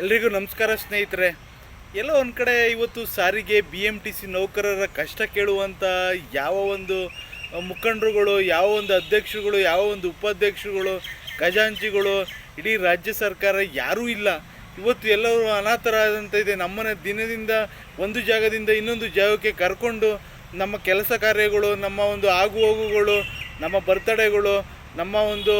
ಎಲ್ರಿಗೂ ನಮಸ್ಕಾರ ಸ್ನೇಹಿತರೆ. ಎಲ್ಲೋ ಒಂದು ಕಡೆ ಇವತ್ತು ಸಾರಿಗೆ ಬಿ ಎಂ ಟಿ ಸಿ ನೌಕರರ ಕಷ್ಟ ಕೇಳುವಂಥ ಯಾವ ಒಂದು ಮುಖಂಡರುಗಳು, ಯಾವ ಒಂದು ಅಧ್ಯಕ್ಷರುಗಳು, ಯಾವ ಒಂದು ಉಪಾಧ್ಯಕ್ಷರುಗಳು, ಖಜಾಂಚಿಗಳು, ಇಡೀ ರಾಜ್ಯ ಸರ್ಕಾರ ಯಾರೂ ಇಲ್ಲ. ಇವತ್ತು ಎಲ್ಲರೂ ಅನಾಥರಾದಂಥ ಇದೆ. ನಮ್ಮನೆ ದಿನದಿಂದ ಒಂದು ಜಾಗದಿಂದ ಇನ್ನೊಂದು ಜಾಗಕ್ಕೆ ಕರ್ಕೊಂಡು ನಮ್ಮ ಕೆಲಸ ಕಾರ್ಯಗಳು, ನಮ್ಮ ಒಂದು ಆಗು ಹೋಗುಗಳು ನಮ್ಮ ಬರ್ತಡೆಗಳು, ನಮ್ಮ ಒಂದು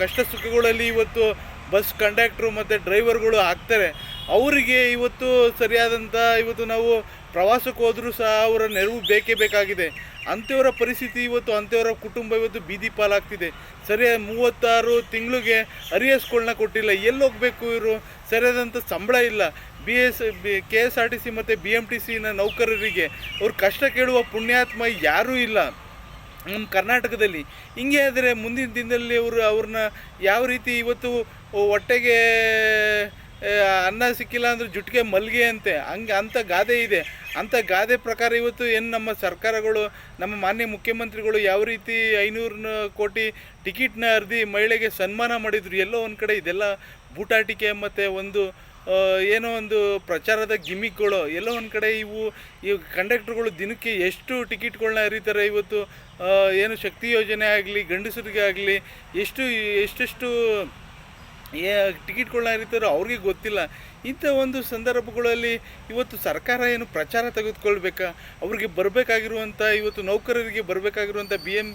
ಕಷ್ಟ ಸುಖಗಳಲ್ಲಿ ಇವತ್ತು ಬಸ್ ಕಂಡಕ್ಟ್ರು ಮತ್ತು ಡ್ರೈವರ್ಗಳು ಆಗ್ತಾರೆ. ಅವರಿಗೆ ಇವತ್ತು ಸರಿಯಾದಂಥ ಇವತ್ತು ನಾವು ಪ್ರವಾಸಕ್ಕೆ ಹೋದರೂ ಸಹ ಅವರ ನೆರವು ಬೇಕೇ ಬೇಕಾಗಿದೆ. ಅಂಥವರ ಪರಿಸ್ಥಿತಿ ಇವತ್ತು, ಅಂಥವರ ಕುಟುಂಬ ಇವತ್ತು ಬೀದಿ ಪಾಲಾಗ್ತಿದೆ. ಸರಿಯಾದ ಮೂವತ್ತಾರು ತಿಂಗಳಿಗೆ ಅರಿಯಸ್ಗಳನ್ನ ಕೊಟ್ಟಿಲ್ಲ. ಎಲ್ಲಿ ಹೋಗಬೇಕು ಇವರು? ಸರಿಯಾದಂಥ ಸಂಬಳ ಇಲ್ಲ. B S B K S R T C ಮತ್ತು ಬಿ ಎಂ ಟಿ ಸಿನ ನೌಕರರಿಗೆ ಅವ್ರ ಕಷ್ಟ ಕೇಳುವ ಪುಣ್ಯಾತ್ಮ ಯಾರೂ ಇಲ್ಲ. ನಮ್ಮ ಕರ್ನಾಟಕದಲ್ಲಿ. ಹಿಂಗೆ ಆದರೆ ಮುಂದಿನ ದಿನದಲ್ಲಿ ಅವರು ಅವ್ರನ್ನ ಯಾವ ರೀತಿ ಇವತ್ತು ಹೊಟ್ಟೆಗೆ ಅನ್ನ ಸಿಕ್ಕಿಲ್ಲ ಅಂದ್ರೆ ಜುಟ್ಟಿಗೆ ಮಲ್ಗೆ ಅಂತೆ. ಹಂಗೆ ಅಂಥ ಗಾದೆ ಇದೆ. ಅಂಥ ಗಾದೆ ಪ್ರಕಾರ ಇವತ್ತು ಏನು ನಮ್ಮ ಸರ್ಕಾರಗಳು, ನಮ್ಮ ಮಾನ್ಯ ಮುಖ್ಯಮಂತ್ರಿಗಳು ಯಾವ ರೀತಿ ಐನೂರು ಕೋಟಿ ಟಿಕೆಟ್ನ ಅರ್ದಿ ಮಹಿಳೆಗೆ ಸನ್ಮಾನ ಮಾಡಿದ್ರು ಎಲ್ಲೋ ಒಂದು ಕಡೆ ಇದೆಲ್ಲ ಬೂಟಾಟಿಕೆ ಮತ್ತು ಒಂದು ಏನೋ ಒಂದು ಪ್ರಚಾರದ ಗಿಮಿಕ್ಗಳು, ಎಲ್ಲೋ ಒಂದು ಕಡೆ ಇವು, ಈ ಕಂಡಕ್ಟರ್ಗಳು ದಿನಕ್ಕೆ ಎಷ್ಟು ಟಿಕೆಟ್ಗಳನ್ನ ಹರಿತಾರೆ ಇವತ್ತು ಏನು ಶಕ್ತಿ ಯೋಜನೆ ಆಗಲಿ, ಗಂಡಸರಿಗೆ ಆಗಲಿ, ಎಷ್ಟು, ಎಷ್ಟೆಷ್ಟು, ಏ ಟಿಕೆಟ್ಗಳನ್ನ ಹರಿತಾರೋ ಅವ್ರಿಗೆ ಗೊತ್ತಿಲ್ಲ. ಇಂಥ ಒಂದು ಸಂದರ್ಭಗಳಲ್ಲಿ ಇವತ್ತು ಸರ್ಕಾರ ಏನು ಪ್ರಚಾರ ತೆಗೆದುಕೊಳ್ಬೇಕಾ? ಅವ್ರಿಗೆ ಬರಬೇಕಾಗಿರುವಂಥ, ಇವತ್ತು ನೌಕರರಿಗೆ ಬರಬೇಕಾಗಿರುವಂಥ ಬಿ ಎಂ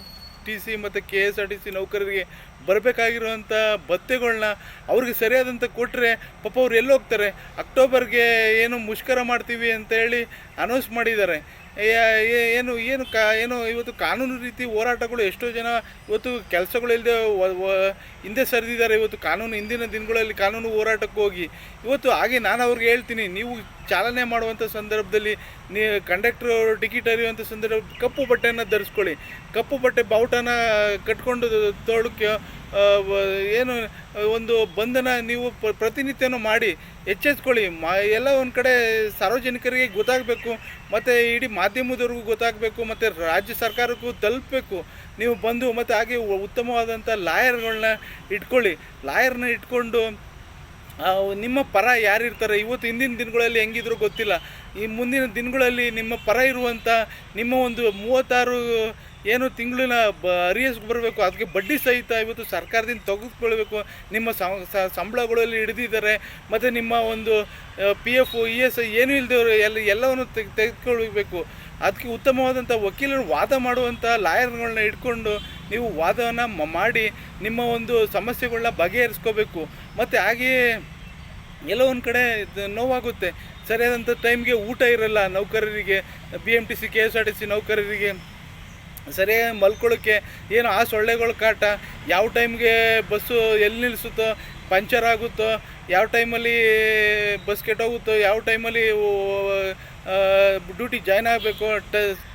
ಟಿ ಸಿ ಮತ್ತು K S R T C ನೌಕರರಿಗೆ ಬರಬೇಕಾಗಿರುವಂಥ ಭತ್ಯೆಗಳನ್ನ ಅವ್ರಿಗೆ ಸರಿಯಾದಂಥ ಕೊಟ್ಟರೆ ಪಾಪ ಅವ್ರು ಎಲ್ಲಿ ಹೋಗ್ತಾರೆ? ಅಕ್ಟೋಬರ್ಗೆ ಏನು ಮುಷ್ಕರ ಮಾಡ್ತೀವಿ ಅಂತ ಹೇಳಿ ಅನೌನ್ಸ್ ಮಾಡಿದ್ದಾರೆ. ಏನು ಏನು ಕಾ, ಏನು ಇವತ್ತು ಕಾನೂನು ರೀತಿ ಹೋರಾಟಗಳು ಎಷ್ಟೋ ಜನ ಇವತ್ತು ಕೆಲಸಗಳಿಲ್ಲದೆ ಹಿಂದೆ ಸರಿದಿದ್ದಾರೆ ಇವತ್ತು ಕಾನೂನು, ಹಿಂದಿನ ದಿನಗಳಲ್ಲಿ ಕಾನೂನು ಹೋರಾಟಕ್ಕೆ ಹೋಗಿ. ಇವತ್ತು ಹಾಗೆ ನಾನು ಅವ್ರಿಗೆ ಹೇಳ್ತೀನಿ, ನೀವು ಚಾಲನೆ ಮಾಡುವಂಥ ಸಂದರ್ಭದಲ್ಲಿ ನೀ ಕಂಡಕ್ಟ್ರ್ ಟಿಕೆಟ್ ಅರಿಯುವಂಥ ಸಂದರ್ಭ, ಕಪ್ಪು ಬಟ್ಟೆಯನ್ನು ಧರಿಸ್ಕೊಳ್ಳಿ. ಕಪ್ಪು ಬಟ್ಟೆ ಬಾವುಟನ ಕಟ್ಕೊಂಡು ತೋಳಕ್ಕೆ ಏನು, ಒಂದು ಬಂಧನ ನೀವು ಪ್ರ- ಪ್ರತಿನಿತ್ಯನೂ ಮಾಡಿ, ಎಚ್ಚೆತ್ಕೊಳ್ಳಿ. ಮ, ಎಲ್ಲ ಒಂದು ಕಡೆ ಸಾರ್ವಜನಿಕರಿಗೆ ಗೊತ್ತಾಗಬೇಕು, ಮತ್ತು ಇಡೀ ಮಾಧ್ಯಮದವ್ರಿಗೂ ಗೊತ್ತಾಗಬೇಕು, ಮತ್ತು ರಾಜ್ಯ ಸರ್ಕಾರಕ್ಕೂ ತಲುಪಬೇಕು. ನೀವು ಬಂದು ಮತ್ತು ಹಾಗೆ ಉತ್ತಮವಾದಂಥ ಲಾಯರ್ಗಳನ್ನ ಇಟ್ಕೊಳ್ಳಿ. ಲಾಯರ್ನ ಇಟ್ಕೊಂಡು ನಿಮ್ಮ ಪರ ಯಾರಿರ್ತಾರೆ? ಇವತ್ತು ಹಿಂದಿನ ದಿನಗಳಲ್ಲಿ ಹೆಂಗಿದ್ರು ಗೊತ್ತಿಲ್ಲ. ಈ ಮುಂದಿನ ದಿನಗಳಲ್ಲಿ ನಿಮ್ಮ ಪರ ಇರುವಂಥ ನಿಮ್ಮ ಒಂದು ಮೂವತ್ತಾರು ಏನು ತಿಂಗಳಿನ ಬ ಅರಿಯಸ್ಗೆ ಬರಬೇಕು ಅದಕ್ಕೆ ಬಡ್ಡಿ ಸಹಿತ ಇವತ್ತು ಸರ್ಕಾರದಿಂದ ತೆಗೆದುಕೊಳ್ಬೇಕು. ನಿಮ್ಮ ಸಂಬಳಗಳಲ್ಲಿ ಹಿಡಿದಿದ್ದಾರೆ, ಮತ್ತು ನಿಮ್ಮ ಒಂದು P F E S I ಏನೂ ಇಲ್ಲದವರು ಎಲ್ಲ, ಎಲ್ಲವನ್ನು ತೆಗೆ, ತೆಗೆದುಕೊಳ್ಬೇಕು. ಅದಕ್ಕೆ ಉತ್ತಮವಾದಂಥ ವಕೀಲರು ವಾದ ಮಾಡುವಂಥ ಲಾಯರ್ಗಳನ್ನ ಇಟ್ಕೊಂಡು ನೀವು ವಾದವನ್ನು ಮಾಡಿ ನಿಮ್ಮ ಒಂದು ಸಮಸ್ಯೆಗಳನ್ನ ಬಗೆಹರಿಸ್ಕೋಬೇಕು. ಮತ್ತು ಹಾಗೆಯೇ ಎಲ್ಲೋ ಒಂದು ಕಡೆ ನೋವಾಗುತ್ತೆ. ಸರಿಯಾದಂಥ ಟೈಮ್ಗೆ ಊಟ ಇರಲ್ಲ ನೌಕರರಿಗೆ B M T C K S R T C ನೌಕರರಿಗೆ. ಸರಿಯಾಗಿ ಮಲ್ಕೊಳ್ಳೋಕ್ಕೆ ಏನು ಆ ಸೊಳ್ಳೆಗಳ ಕಾಟ? ಯಾವ ಟೈಮ್ಗೆ ಬಸ್ಸು ಎಲ್ಲಿ ನಿಲ್ಲಿಸುತ್ತೋ ಪಂಚರ್ ಆಗುತ್ತೋ? ಯಾವ ಟೈಮಲ್ಲಿ ಬಸ್ ಕೆಟ್ಟೋಗುತ್ತೋ? ಯಾವ ಟೈಮಲ್ಲಿ ಡ್ಯೂಟಿ ಜಾಯ್ನ್ ಆಗಬೇಕು.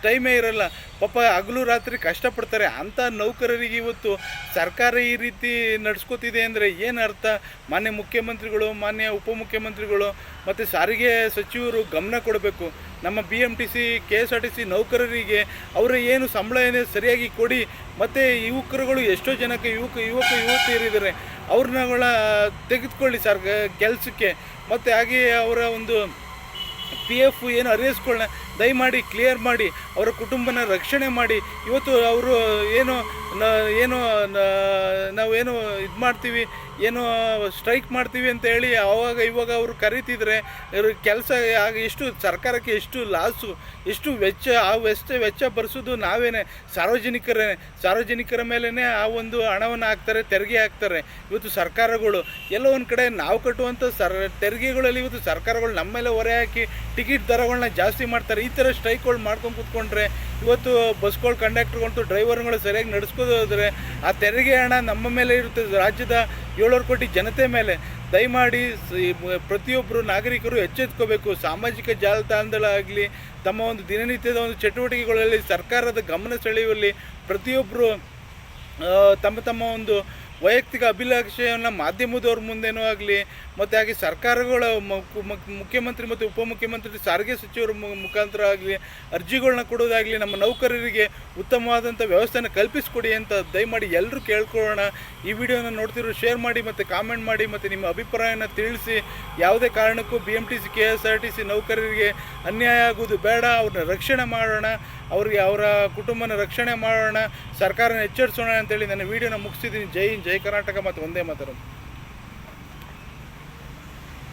ಟೈಮೇ ಇರಲ್ಲ. ಪಾಪ ಹಗಲು ರಾತ್ರಿ ಕಷ್ಟಪಡ್ತಾರೆ. ಅಂಥ ನೌಕರರಿಗೆ ಇವತ್ತು ಸರ್ಕಾರ ಈ ರೀತಿ ನಡ್ಸ್ಕೊತಿದೆ ಅಂದರೆ ಏನು ಅರ್ಥ? ಮಾನ್ಯ ಮುಖ್ಯಮಂತ್ರಿಗಳು, ಮಾನ್ಯ ಉಪಮುಖ್ಯಮಂತ್ರಿಗಳು, ಮತ್ತು ಸಾರಿಗೆ ಸಚಿವರು ಗಮನ ಕೊಡಬೇಕು. ನಮ್ಮ B M T C K S R T C ನೌಕರರಿಗೆ ಅವರ ಏನು ಸಂಬಳ ಏನೇ ಸರಿಯಾಗಿ ಕೊಡಿ, ಮತ್ತು ಯುವಕರುಗಳು ಎಷ್ಟೋ ಜನಕ್ಕೆ ಯುವಕ ಯುವಕ, ಯುವತಿಯರಿದ್ದಾರೆ. ಅವ್ರನ್ನಗಳ ತೆಗೆದುಕೊಳ್ಳಿ ಸರ್ ಕೆಲಸಕ್ಕೆ ಮತ್ತು ಹಾಗೆಯೇ ಅವರ ಒಂದು ಪಿ ಎಫ್ ಏನು ಅರಿಯಸ್ಗಳನ್ನ ದಯಮಾಡಿ ಕ್ಲಿಯರ್ ಮಾಡಿ, ಅವರ ಕುಟುಂಬನ ರಕ್ಷಣೆ ಮಾಡಿ. ಇವತ್ತು ಅವರು ಏನು ಏನು ನಾವು ನಾವೇನು ಇದು ಮಾಡ್ತೀವಿ, ಏನು ಸ್ಟ್ರೈಕ್ ಮಾಡ್ತೀವಿ ಅಂತ ಹೇಳಿ ಆವಾಗ ಇವಾಗ ಅವರು ಕರಿತಿದ್ರೆ ಕೆಲಸ ಆಗ ಎಷ್ಟು ಸರ್ಕಾರಕ್ಕೆ ಎಷ್ಟು ಲಾಸು ಎಷ್ಟು ವೆಚ್ಚ, ಆ ವೆಚ್ಚ ವೆಚ್ಚ ಬರೆಸೋದು ನಾವೇನೆ. ಸಾರ್ವಜನಿಕರೇ, ಸಾರ್ವಜನಿಕರ ಮೇಲೇ ಆ ಒಂದು ಹಣವನ್ನು ಹಾಕ್ತಾರೆ, ತೆರಿಗೆ ಹಾಕ್ತಾರೆ. ಇವತ್ತು ಸರ್ಕಾರಗಳು ಎಲ್ಲ ಒಂದು ಕಡೆ ನಾವು ಕಟ್ಟುವಂಥ ಸರ್, ತೆರಿಗೆಗಳಲ್ಲಿ ಇವತ್ತು ಸರ್ಕಾರಗಳು ನಮ್ಮ ಮೇಲೆ ಹೊರೆ ಹಾಕಿ ಟಿಕೆಟ್ ದರಗಳನ್ನ ಜಾಸ್ತಿ ಮಾಡ್ತಾರೆ. ಈ ಥರ ಸ್ಟ್ರೈಕ್ಗಳು ಮಾಡ್ಕೊಂಡು ಕೂತ್ಕೊಂಡ್ರೆ ಇವತ್ತು ಬಸ್ಗಳು ಕಂಡಕ್ಟರ್ಗಳಂತೂ ಡ್ರೈವರ್ಗಳು ಸರಿಯಾಗಿ ನಡೆಸ್ಕೋದ್ರೆ ಆ ತೆರಿಗೆ ಹಣ ನಮ್ಮ ಮೇಲೆ ಇರುತ್ತೆ. ರಾಜ್ಯದ ಏಳ್ನೂರು ಕೋಟಿ ಜನತೆ ಮೇಲೆ. ದಯಮಾಡಿ ಪ್ರತಿಯೊಬ್ಬರು ನಾಗರಿಕರು ಎಚ್ಚೆತ್ಕೋಬೇಕು. ಸಾಮಾಜಿಕ ಜಾಲತಾಣಗಳಾಗಲಿ ತಮ್ಮ ಒಂದು ದಿನನಿತ್ಯದ ಒಂದು ಚಟುವಟಿಕೆಗಳಲ್ಲಿ ಸರ್ಕಾರದ ಗಮನ ಸೆಳೆಯುವಲ್ಲಿ ಪ್ರತಿಯೊಬ್ಬರು ತಮ್ಮ ತಮ್ಮ ಒಂದು ವೈಯಕ್ತಿಕ ಅಭಿಲಾಷೆಯನ್ನು ಮಾಧ್ಯಮದವ್ರ ಮುಂದೆನೂ ಆಗಲಿ, ಮತ್ತು ಹಾಗೆ ಸರ್ಕಾರಗಳ ಮುಖ್ಯಮಂತ್ರಿ ಮತ್ತು ಉಪಮುಖ್ಯಮಂತ್ರಿ ಸಾರಿಗೆ ಸಚಿವರ ಮುಖಾಂತರ ಆಗಲಿ ಅರ್ಜಿಗಳನ್ನ ಕೊಡೋದಾಗಲಿ ನಮ್ಮ ನೌಕರರಿಗೆ ಉತ್ತಮವಾದಂಥ ವ್ಯವಸ್ಥೆನ ಕಲ್ಪಿಸಿಕೊಡಿ ಅಂತ ದಯಮಾಡಿ ಎಲ್ಲರೂ ಕೇಳ್ಕೊಳ್ಳೋಣ. ಈ ವಿಡಿಯೋನ ನೋಡ್ತಿರೋ ಶೇರ್ ಮಾಡಿ ಮತ್ತು ಕಾಮೆಂಟ್ ಮಾಡಿ ಮತ್ತು ನಿಮ್ಮ ಅಭಿಪ್ರಾಯನ ತಿಳಿಸಿ. ಯಾವುದೇ ಕಾರಣಕ್ಕೂ B M T C K S R T C ನೌಕರರಿಗೆ ಅನ್ಯಾಯ ಆಗುವುದು ಬೇಡ. ಅವ್ರನ್ನ ರಕ್ಷಣೆ ಮಾಡೋಣ. ಅವ್ರಿಗೆ ಅವರ ಕುಟುಂಬನ ರಕ್ಷಣೆ ಮಾಡೋಣ. ಸರ್ಕಾರನ ಎಚ್ಚರಿಸೋಣ ಅಂತೇಳಿ ನನ್ನ ವಿಡಿಯೋನ ಮುಗಿಸಿದ್ದೀನಿ ಜೈ ಹಿಂದ್ ಜೈ ಕರ್ನಾಟಕ ಮತ್ತು ಒಂದೇ ಮಾತರಂ.